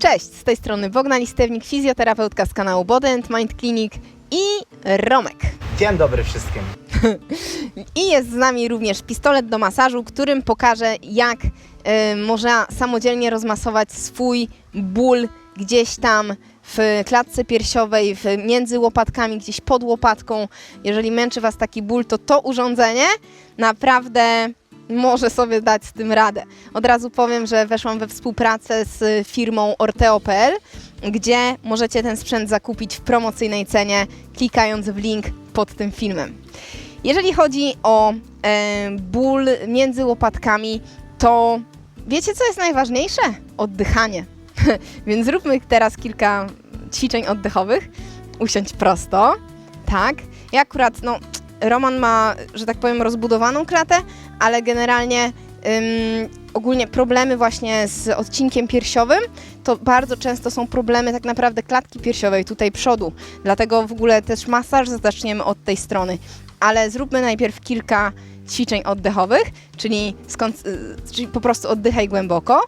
Cześć, z tej strony Bogna Listewnik, fizjoterapeutka z kanału Body and Mind Clinic i Romek. Dzień dobry wszystkim. I jest z nami również pistolet do masażu, którym pokażę jak y, można samodzielnie rozmasować swój ból gdzieś tam w klatce piersiowej, w, między łopatkami, gdzieś pod łopatką. Jeżeli męczy Was taki ból, to to urządzenie naprawdę może sobie dać z tym radę. Od razu powiem, że weszłam we współpracę z firmą Orteo.pl, gdzie możecie ten sprzęt zakupić w promocyjnej cenie, klikając w link pod tym filmem. Jeżeli chodzi o e, ból między łopatkami, to wiecie co jest najważniejsze? Oddychanie. Więc zróbmy teraz kilka ćwiczeń oddechowych. Usiądź prosto. Tak. Ja akurat, no, Roman ma, że tak powiem, rozbudowaną klatę, ale generalnie ym, ogólnie problemy właśnie z odcinkiem piersiowym to bardzo często są problemy tak naprawdę klatki piersiowej tutaj przodu. Dlatego w ogóle też masaż zaczniemy od tej strony. Ale zróbmy najpierw kilka ćwiczeń oddechowych, czyli, skąd, y, czyli po prostu oddychaj głęboko.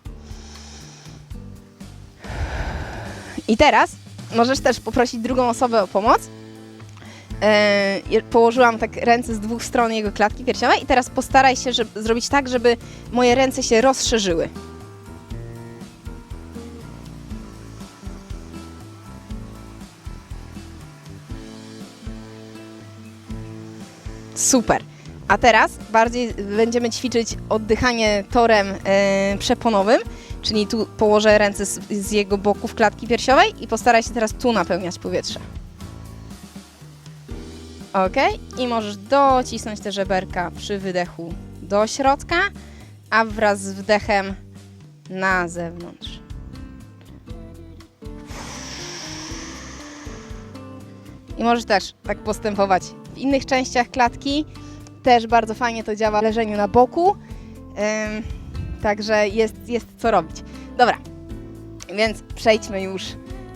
I teraz możesz też poprosić drugą osobę o pomoc. E, Położyłam tak ręce z dwóch stron jego klatki piersiowej i teraz postaraj się żeby, zrobić tak, żeby moje ręce się rozszerzyły. Super. A teraz bardziej będziemy ćwiczyć oddychanie torem e, przeponowym, czyli tu położę ręce z, z jego boków klatki piersiowej i postaraj się teraz tu napełniać powietrze. Ok, i możesz docisnąć te żeberka przy wydechu do środka, a wraz z wdechem na zewnątrz. I możesz też tak postępować w innych częściach klatki. Też bardzo fajnie to działa w leżeniu na boku. Ym, także jest, jest co robić. Dobra, więc przejdźmy już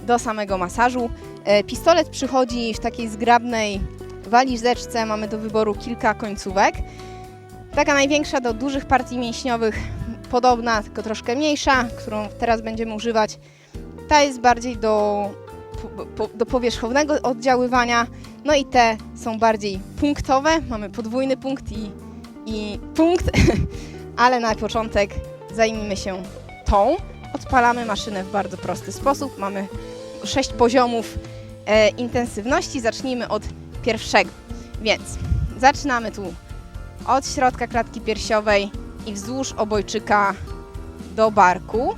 do samego masażu. E, Pistolet przychodzi w takiej zgrabnej walizeczce. Mamy do wyboru kilka końcówek. Taka największa do dużych partii mięśniowych, podobna, tylko troszkę mniejsza, którą teraz będziemy używać. Ta jest bardziej do, do powierzchownego oddziaływania. No i te są bardziej punktowe. Mamy podwójny punkt i, i punkt, ale na początek zajmijmy się tą. Odpalamy maszynę w bardzo prosty sposób. Mamy sześć poziomów e, intensywności. Zacznijmy od pierwszego. Więc zaczynamy tu od środka klatki piersiowej i wzdłuż obojczyka do barku.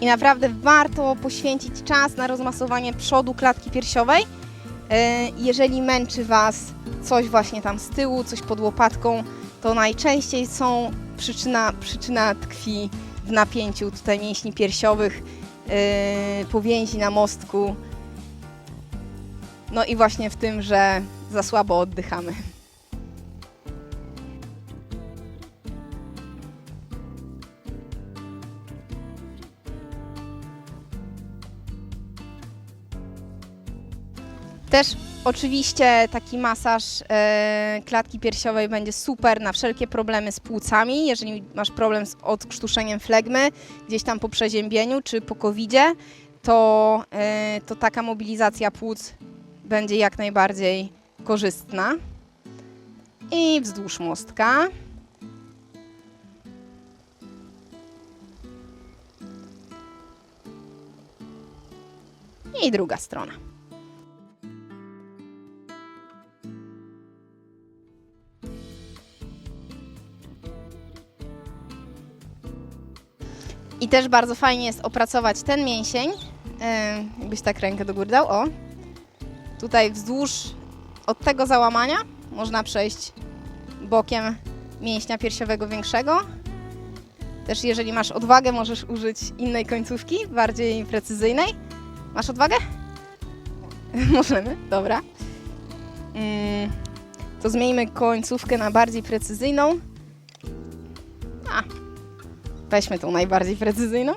I naprawdę warto poświęcić czas na rozmasowanie przodu klatki piersiowej. E, Jeżeli męczy Was coś właśnie tam z tyłu, coś pod łopatką, to najczęściej są przyczyna, przyczyna tkwi w napięciu tutaj mięśni piersiowych, yy, powięzi na mostku. No i właśnie w tym, że za słabo oddychamy. Też oczywiście taki masaż e, klatki piersiowej będzie super na wszelkie problemy z płucami. Jeżeli masz problem z odkrztuszeniem flegmy gdzieś tam po przeziębieniu czy po covidzie, to, e, to taka mobilizacja płuc będzie jak najbardziej korzystna. I wzdłuż mostka. I druga strona. I też bardzo fajnie jest opracować ten mięsień. Yy, jakbyś tak rękę do góry dał. O. Tutaj wzdłuż od tego załamania można przejść bokiem mięśnia piersiowego większego. Też jeżeli masz odwagę, możesz użyć innej końcówki, bardziej precyzyjnej. Masz odwagę? Możemy, dobra. Mm, to zmieńmy końcówkę na bardziej precyzyjną. Weźmy tą najbardziej precyzyjną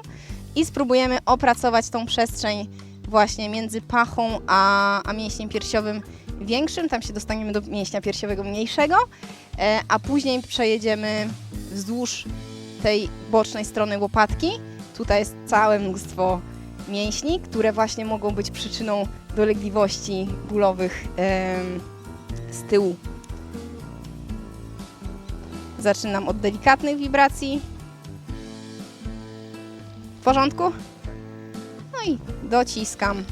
i spróbujemy opracować tą przestrzeń właśnie między pachą a, a mięśniem piersiowym większym. Tam się dostaniemy do mięśnia piersiowego mniejszego, e, a później przejedziemy wzdłuż tej bocznej strony łopatki. Tutaj jest całe mnóstwo mięśni, które właśnie mogą być przyczyną dolegliwości bólowych z tyłu. Zaczynam od delikatnych wibracji. Porządku? No i dociskam.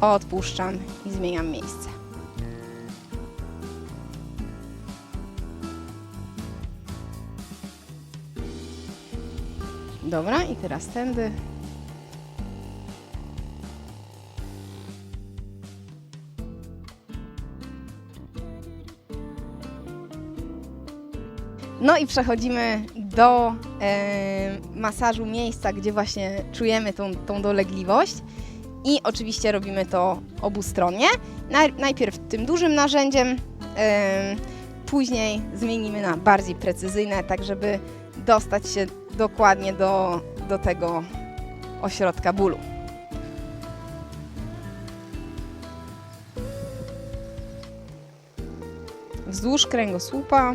Odpuszczam i zmieniam miejsce. Dobra, i teraz tędy. No i przechodzimy do e, masażu miejsca, gdzie właśnie czujemy tą, tą dolegliwość. I oczywiście robimy to obustronnie. Naj, najpierw tym dużym narzędziem, e, później zmienimy na bardziej precyzyjne, tak żeby dostać się dokładnie do, do tego ośrodka bólu. Wzdłuż kręgosłupa.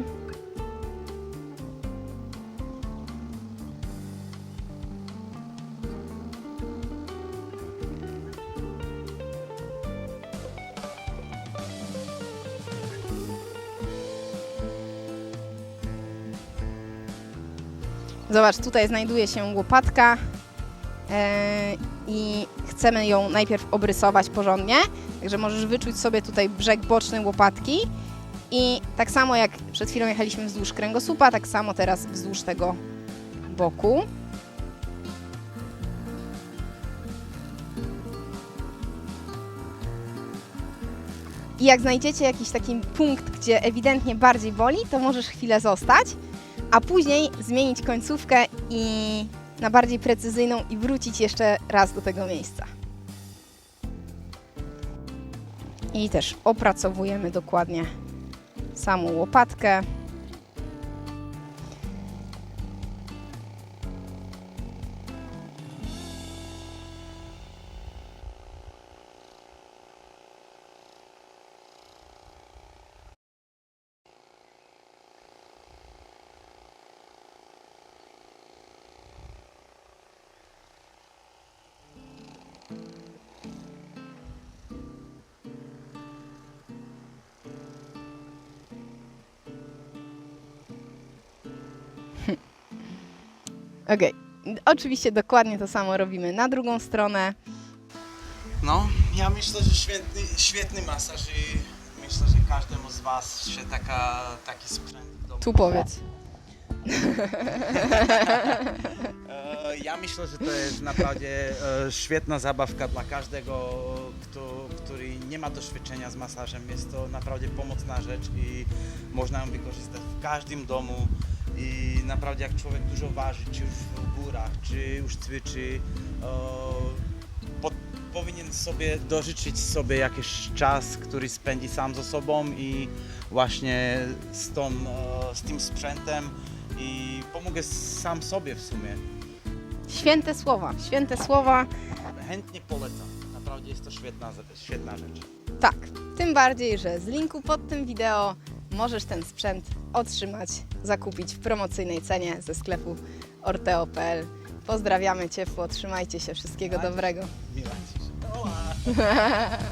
Zobacz, tutaj znajduje się łopatka e, i chcemy ją najpierw obrysować porządnie. Także możesz wyczuć sobie tutaj brzeg boczny łopatki i tak samo jak przed chwilą jechaliśmy wzdłuż kręgosłupa, tak samo teraz wzdłuż tego boku. I jak znajdziecie jakiś taki punkt, gdzie ewidentnie bardziej boli, to możesz chwilę zostać a później zmienić końcówkę i na bardziej precyzyjną i wrócić jeszcze raz do tego miejsca. I też opracowujemy dokładnie samą łopatkę. Okej. Oczywiście dokładnie to samo robimy na drugą stronę. No, ja myślę, że świetny, świetny masaż i myślę, że każdemu z Was się taka, taki sprzęt w domu. Tu powiedz. E, ja myślę, że to jest naprawdę e, świetna zabawka dla każdego, kto, który nie ma doświadczenia z masażem. Jest to naprawdę pomocna rzecz i można ją wykorzystać w każdym domu. I naprawdę jak człowiek dużo waży, czy już w górach, czy już ćwiczy, e, po, powinien sobie dożyczyć sobie jakiś czas, który spędzi sam ze sobą i właśnie z, tą, z tym sprzętem i pomogę sam sobie w sumie. Święte słowa, święte słowa. Chętnie polecam. Naprawdę jest to świetna, świetna rzecz. Tak, tym bardziej, że z linku pod tym wideo możesz ten sprzęt otrzymać, zakupić w promocyjnej cenie ze sklepu orteo.pl. Pozdrawiamy ciepło, trzymajcie się, wszystkiego dobrego. Miła ci się.